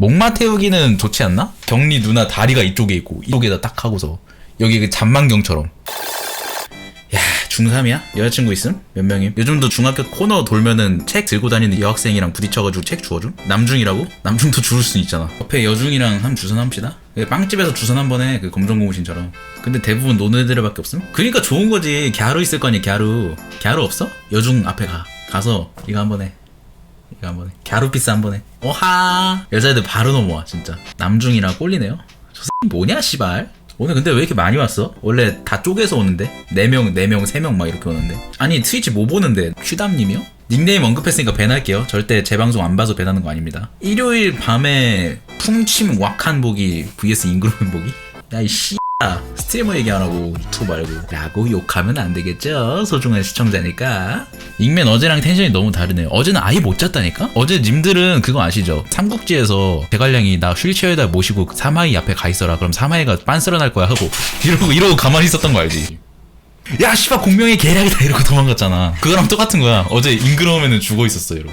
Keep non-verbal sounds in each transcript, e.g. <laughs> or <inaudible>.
목마 태우기는 좋지 않나? 경리 누나 다리가 이쪽에 있고 이쪽에다 딱 하고서 여기 그 잔망경처럼 야 중3이야? 여자친구 있음? 몇 명임? 요즘도 중학교 코너 돌면은 책 들고 다니는 여학생이랑 부딪혀가지고 책 주워줌? 남중이라고? 남중도 주울 수 있잖아 옆에 여중이랑 한 주선 합시다 그 빵집에서 주선 한 번에 그 검정고무신처럼 근데 대부분 노는 애들밖에 없음? 그러니까 좋은 거지 갸루 있을 거니 갸루 갸루 없어? 여중 앞에 가 가서 이거 한 번 해 이거 한번 해. 갸루피스 한번 해. 오하! 여자애들 바로 넘어와, 진짜. 남중이라 꼴리네요. 저 새끼 뭐냐, 씨발? 오늘 근데 왜 이렇게 많이 왔어? 원래 다 쪼개서 오는데? 4명, 4명, 3명 막 이렇게 오는데. 아니, 트위치 뭐 보는데? 퀴담님이요? 닉네임 언급했으니까 밴할게요. 절대 제 방송 안 봐서 밴하는 거 아닙니다. 일요일 밤에 풍침 왁한 보기 vs 잉그로맨 보기? 야, 이 씨. 아, 스트리머 얘기 안 하고 유튜브 말고. 라고 욕하면 안 되겠죠 소중한 시청자니까. 잉맨 어제랑 텐션이 너무 다르네요. 어제는 아예 못 잤다니까? 어제 님들은 그거 아시죠? 삼국지에서 대관령이 나 휠체어에다 모시고 사마이 앞에 가 있어라. 그럼 사마이가 빤스러 날 거야 하고 <laughs> 이러고 이러고 가만히 있었던 거 알지? 야 씨발 공명의 계략이다 이러고 도망갔잖아. 그거랑 똑같은 거야. 어제 잉그러우면은 죽어 있었어 이러고.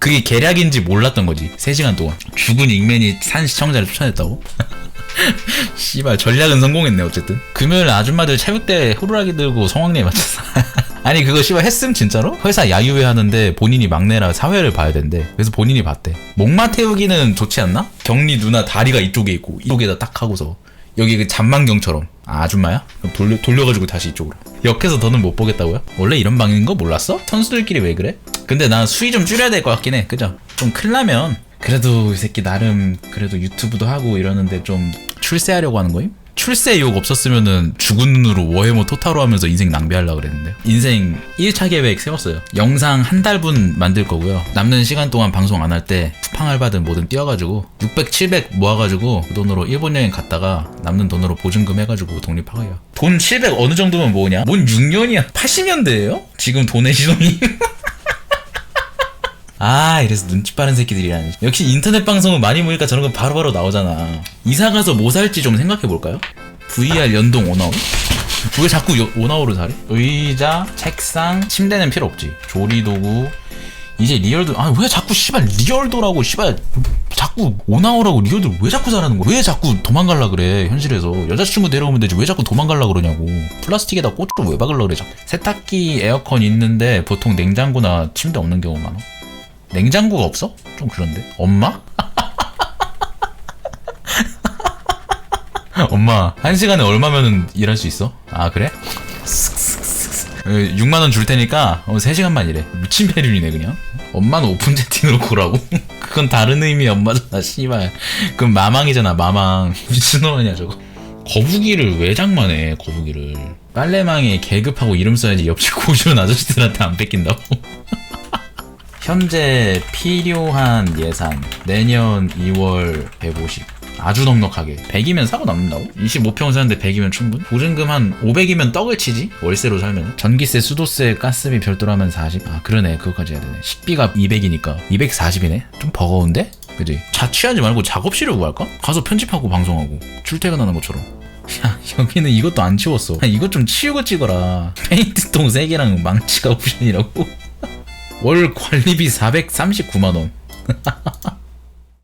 그게 계략인지 몰랐던 거지 3시간 동안. 죽은 잉맨이 산 시청자를 추천했다고? <laughs> <laughs> 씨발 전략은 성공했네 어쨌든 금요일 아줌마들 체육대 호루라기 들고 성황리에 맞췄어 <laughs> 아니 그거 씨발 했음 진짜로? 회사 야유회 하는데 본인이 막내라 사회를 봐야 된대 그래서 본인이 봤대 목마 태우기는 좋지 않나? 경리 누나 다리가 이쪽에 있고 이쪽에다 딱 하고서 여기 그 잔망경처럼 아, 아줌마야? 그럼 돌려, 돌려가지고 다시 이쪽으로 역해서 더는 못 보겠다고요? 원래 이런 방인 거 몰랐어? 선수들끼리 왜 그래? 근데 난 수위 좀 줄여야 될 것 같긴 해 그죠? 좀 클라면 그래도 이 새끼 나름 그래도 유튜브도 하고 이러는데 좀 출세하려고 하는 거임? 출세 욕 없었으면은 죽은 눈으로 워해머 토타로 하면서 인생 낭비하려고 그랬는데 인생 1차 계획 세웠어요 영상 한 달분 만들 거고요 남는 시간 동안 방송 안 할 때 쿠팡 알바든 뭐든 뛰어가지고 600, 700 모아가지고 그 돈으로 일본 여행 갔다가 남는 돈으로 보증금 해가지고 독립하고요 돈 700 어느 정도면 뭐냐? 뭔 6년이야 80년대예요? 지금 돈의 시동이 <laughs> 아 이래서 눈치 빠른 새끼들이라니. 역시 인터넷 방송은 많이 모이니까 저런 거 바로바로 나오잖아. 이사 가서 뭐 살지 좀 생각해 볼까요? VR 연동 오나우? 왜 자꾸 여- 오나우를 사래? 의자, 책상, 침대는 필요 없지. 조리도구. 이제 리얼도 아 왜 자꾸 씨발 리얼도라고 씨발 자꾸 오나오라고 리얼도 왜 자꾸 사라는 거야? 왜 자꾸 도망갈라 그래 현실에서? 여자친구 데려오면 되지. 왜 자꾸 도망갈라 그러냐고. 플라스틱에다 꽃을 왜 박을라 그래 자꾸. 세탁기 에어컨 있는데 보통 냉장고나 침대 없는 경우 많아 냉장고가 없어? 좀 그런데 엄마? <laughs> 엄마 한 시간에 얼마면 일할 수 있어? 아 그래? 6만 원 줄 테니까 어, 3시간만 일해 미친 배륜이네 그냥 엄마는 오픈 채팅으로 고라고? <laughs> 그건 다른 의미의 엄마잖아 씨발 그건 마망이잖아 마망 <laughs> 미친놈 아니야 저거 거북이를 왜 장만해 거북이를 빨래망에 계급하고 이름 써야지 옆집 고시원 아저씨들한테 안 뺏긴다고 현재 필요한 예산 내년 2월 150 아주 넉넉하게 100이면 사고 남는다고? 25평 사는데 100이면 충분? 보증금 한 500이면 떡을 치지? 월세로 살면 전기세, 수도세, 가스비 별도로 하면 40? 아 그러네 그거까지 해야 되네 식비가 200이니까 240이네? 좀 버거운데? 그지? 자취하지 말고 작업실을 구할까? 가서 편집하고 방송하고 출퇴근하는 것처럼 야 여기는 이것도 안 치웠어 야, 이것 좀 치우고 찍어라 <laughs> 페인트통 3개랑 망치가 옵션이라고 월 관리비 439만원 <laughs>